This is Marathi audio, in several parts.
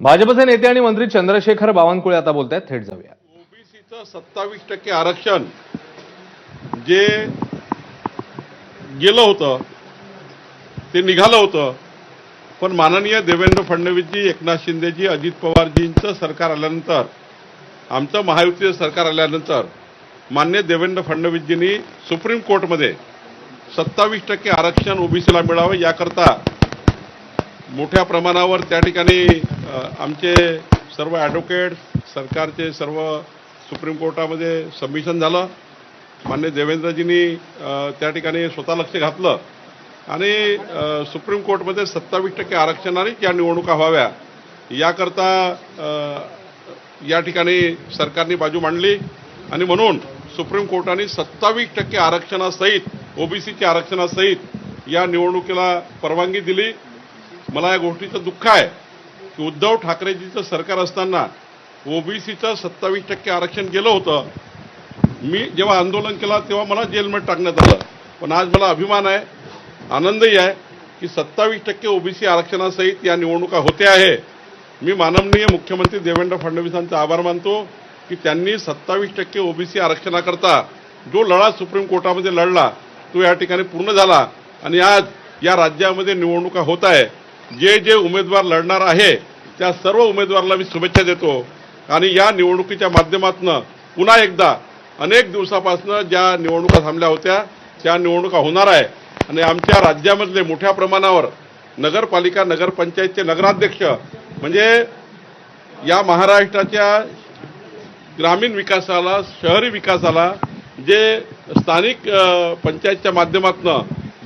भाजपचे नेते आणि मंत्री चंद्रशेखर बावनकुळे आता बोलत आहेत थेट जाऊया. ओबीसीचं सत्तावीस टक्के आरक्षण जे गेलं होतं ते निघालं होतं. पण माननीय देवेंद्र फडणवीसजी एकनाथ शिंदेजी अजित पवारजींचं सरकार आल्यानंतर आमचं महायुतीचं सरकार आल्यानंतर मान्य देवेंद्र फडणवीसजींनी सुप्रीम कोर्टमध्ये सत्तावीस टक्के आरक्षण ओबीसीला मिळावं याकरता मोठ्या प्रमाणावर त्या ठिकाणी आमचे सर्व ॲडव्होकेट सरकारचे सर्व सुप्रीम कोर्टामध्ये सबमिशन झालं. मान्य देवेंद्रजींनी त्या ठिकाणी स्वतः लक्ष घातलं. आणि सुप्रीम कोर्टमध्ये सत्तावीस टक्के आरक्षणानेच या निवडणुका व्हाव्या. याकरता या ठिकाणी सरकारने बाजू मांडली. आणि म्हणून सुप्रीम कोर्टाने सत्तावीस टक्के आरक्षणासहित ओबीसीच्या आरक्षणासहित या निवडणुकीला परवानगी दिली. मला या गोष्टीचं दुःख आहे. की उद्धव ठाकरेजीचं सरकार असताना ओबीसीचं सत्तावीस टक्के आरक्षण गेलं होतं. मी जेव्हा आंदोलन केलं तेव्हा मला जेलमध्ये टाकण्यात आलं. पण आज मला अभिमान आहे आनंदही आहे की सत्तावीस टक्के ओबीसी आरक्षणासहित या निवडणुका होते आहे. मी माननीय मुख्यमंत्री देवेंद्र फडणवीसांचा आभार मानतो की त्यांनी सत्तावीस टक्के ओबीसी आरक्षणाकरता जो लढा सुप्रीम कोर्टामध्ये लढला तो या ठिकाणी पूर्ण झाला. आणि आज या राज्यामध्ये निवडणुका होत आहे. जे जे उमेदवार लढणार आहे त्या सर्व उमेदवाराला मी शुभेच्छा देतो. आणि या निवडणुकीच्या माध्यमातून पुन्हा एकदा अनेक दिवसापासून ज्या निवडणुका थांबल्या होत्या त्या निवडणुका होणार आहे. आणि आमच्या राज्यामधले मोठ्या प्रमाणावर नगरपालिका नगरपंचायतचे नगराध्यक्ष म्हणजे या महाराष्ट्राच्या ग्रामीण विकासाला शहरी विकासाला जे स्थानिक पंचायतच्या माध्यमातून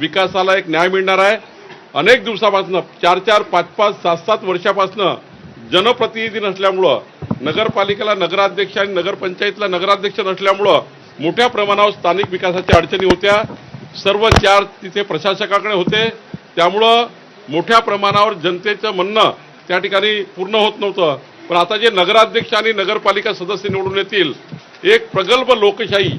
विकासाला एक न्याय मिळणार आहे. अनेक दिवसापासून चार चार पाच पाच सात सात वर्षापासून जनप्रतिनिधी नसल्यामुळं नगरपालिकेला नगराध्यक्ष आणि नगरपंचायतला नगराध्यक्ष नसल्यामुळं मोठ्या प्रमाणावर स्थानिक विकासाच्या अडचणी होत्या. सर्व चार तिथे प्रशासकाकडे होते. त्यामुळं मोठ्या प्रमाणावर जनतेचं म्हणणं त्या ठिकाणी पूर्ण होत नव्हतं. पण आता जे नगराध्यक्ष आणि नगरपालिका सदस्य निवडून येतील एक प्रगल्भ लोकशाही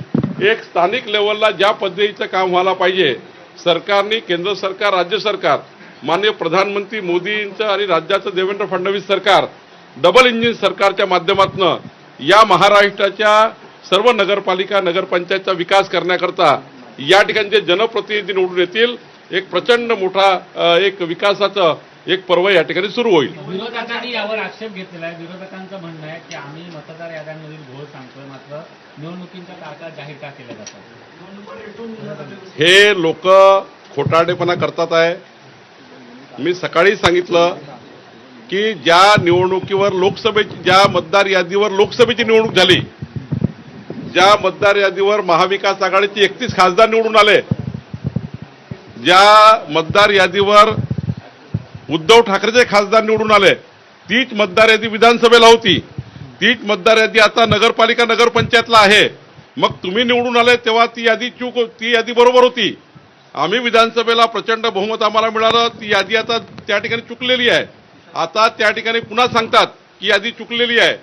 एक स्थानिक लेवलला ज्या पद्धतीचं काम व्हायला पाहिजे सरकारने केंद्र सरकार राज्य सरकार माननीय प्रधानमंत्री मोदींचं आणि राज्याचं देवेंद्र फडणवीस सरकार डबल इंजिन सरकारच्या माध्यमातून या महाराष्ट्राच्या सर्व नगरपालिका नगरपंचायतचा विकास करण्याकरता या ठिकाणी जे जनप्रतिनिधी निवडून येतील एक प्रचंड मोठा एक विकासाचं एक पर्व या ठिकाणी सुरू होईल. विरोधकांनी यावर आक्षेप घेतलेला आहे. विरोधकांचं म्हणणं आहे की आम्ही मतदार याद्यांमधील घोळ सांगतोय. मात्र निवडणुकींच्या तारखा जाहीर का केल्या जातात? हे लोक खोटारडेपणा करतात आहे. मी सकाळी सांगितलं की ज्या निवडणुकीवर लोकसभेची ज्या मतदार यादीवर लोकसभेची निवडणूक झाली ज्या मतदार यादीवर महाविकास आघाडीचे एकतीस खासदार निवडून आले ज्या मतदार यादीवर उद्धव ठाकरेचे खासदार निवडून आले. तीच मतदार यादी विधानसभेला होती. तीच मतदार यादी आता नगरपालिका नगरपंचायतला आहे. मग तुम्ही निवडून आले तेव्हा ती यादी चूक हो- ती यादी बरोबर होती. आम्ही विधानसभेला प्रचंड बहुमत आम्हाला मिळालं. ती यादी आता त्या ठिकाणी चुकलेली आहे. आता त्या ठिकाणी पुन्हा सांगतात की यादी चुकलेली आहे.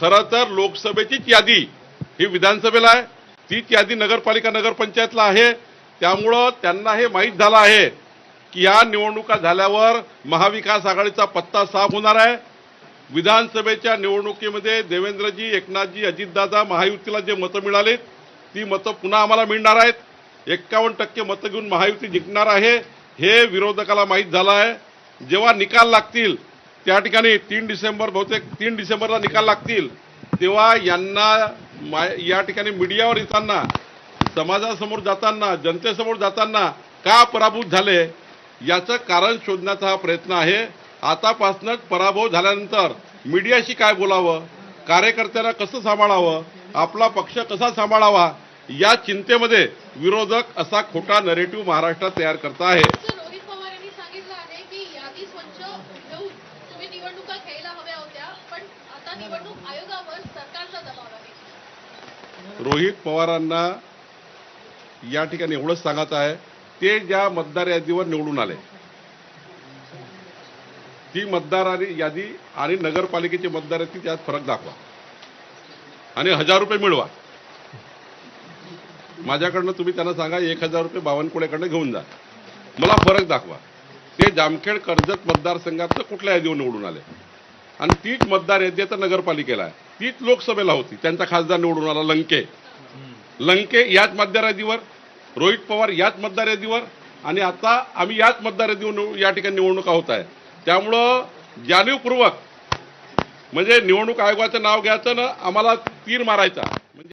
खरं तर लोकसभेचीच यादी ही विधानसभेला आहे. तीच यादी नगरपालिका नगरपंचायतला आहे. त्यामुळं त्यांना हे माहीत झालं आहे. की या निवडणुका झाल्यावर महाविकास आघाडीचा पत्ता साफ होणार आहे. विधानसभेच्या निवडणुकीमध्ये देवेंद्रजी एकनाथजी अजितदादा महायुतीला जे मतं मिळालीत ती मतं पुन्हा आम्हाला मिळणार आहेत. एक्कावन्न टक्के मतं घेऊन महायुती जिंकणार आहे हे विरोधकाला माहीत झालं आहे. जेव्हा निकाल लागतील त्या ठिकाणी तीन डिसेंबर बहुतेक तीन डिसेंबरला निकाल लागतील तेव्हा यांना मा- या ठिकाणी मीडियावर येताना समाजासमोर जाताना जनतेसमोर जाताना का पराभूत झाले? याचं कारण शोधण्याचा हा प्रयत्न आहे. आतापासूनच पराभव झाल्यानंतर मीडियाशी काय बोलावं? कार्यकर्त्यांना कसं सांभाळावं? आपला पक्ष कसा सांभाळावा? या चिंतेमध्ये विरोधक असा खोटा नरेटिव्ह महाराष्ट्रात तयार करत आहे. रोहित पवारांना या ठिकाणी एवढंच सांगत आहे. ते ज्या मतदार यादीवर निवडून आले ती मतदार आणि- यादी आणि नगरपालिकेची मतदार यादी त्यात फरक दाखवा. आणि हजार रुपये मिळवा. माझ्याकडनं तुम्ही त्यांना सांगा एक हजार रुपये बावनकुळेकडनं घेऊन जा. मला फरक दाखवा. ते जामखेड कर्जत मतदारसंघातलं कुठल्या यादीवर निवडून आले? आणि तीच मतदार यादी आता नगरपालिकेला आहे. तीच लोकसभेला होती. त्यांचा खासदार निवडून आला लंके. लंके याच मतदार यादीवर रोहित पवार याच मतदारयादीवर आणि आता आम्ही याच मतदारयादीवर या ठिकाणी निवडणुका होत आहे. त्यामुळं जाणीवपूर्वक म्हणजे निवडणूक आयोगाचं नाव घ्यायचं ना आम्हाला तीर मारायचा. म्हणजे